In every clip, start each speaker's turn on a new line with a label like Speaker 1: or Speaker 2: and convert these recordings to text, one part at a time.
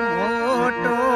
Speaker 1: મોટો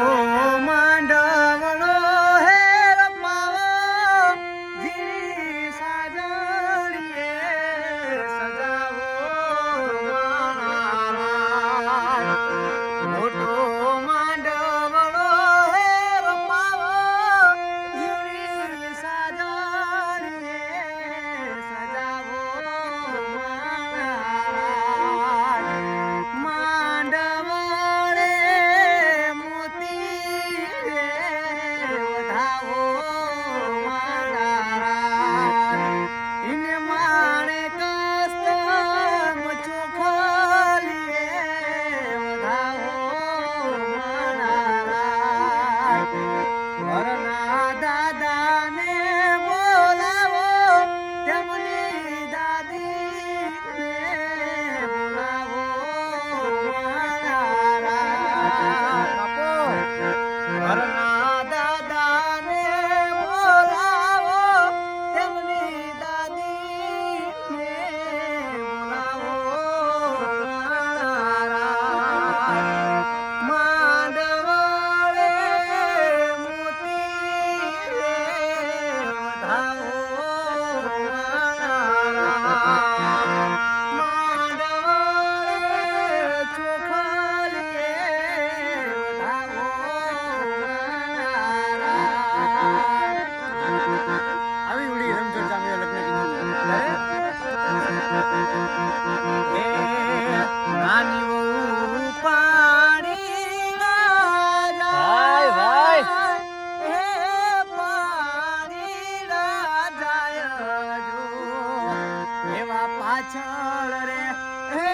Speaker 1: પાછળ રે. હે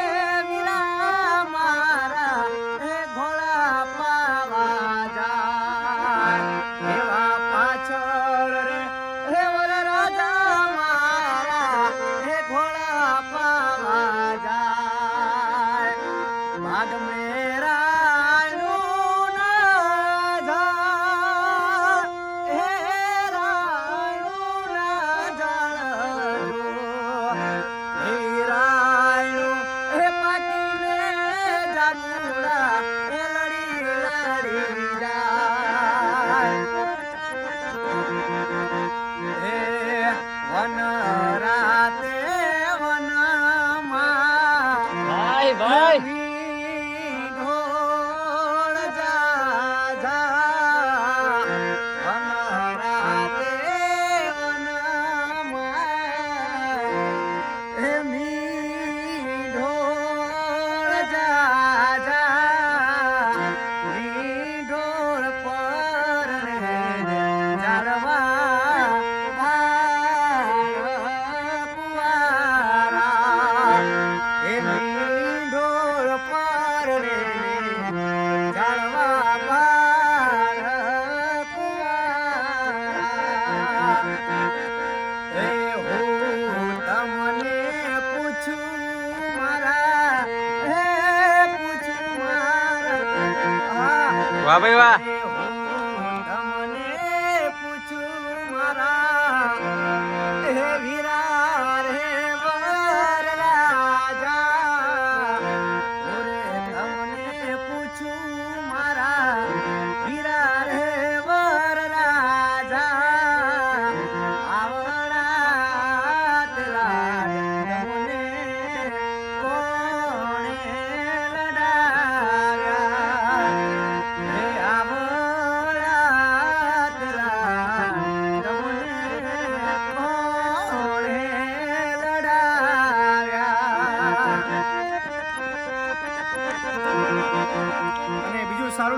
Speaker 1: વીરા મારા, હે ઘોડા પાવા જાય. એવા પાછળ રે. હે વર રાજા મારા મેં ભાઈ. Và 们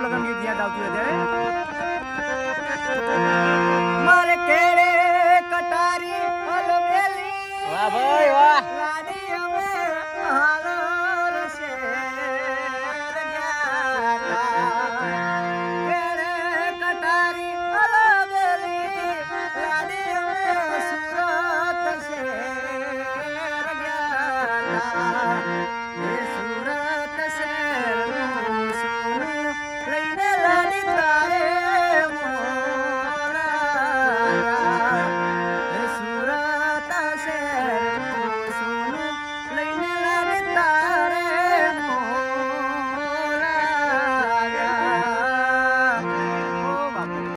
Speaker 1: લગન ગીત યાદ આવતું અત્યારે મારે કેળે કટારી
Speaker 2: વાહ ભાઈ વાહ.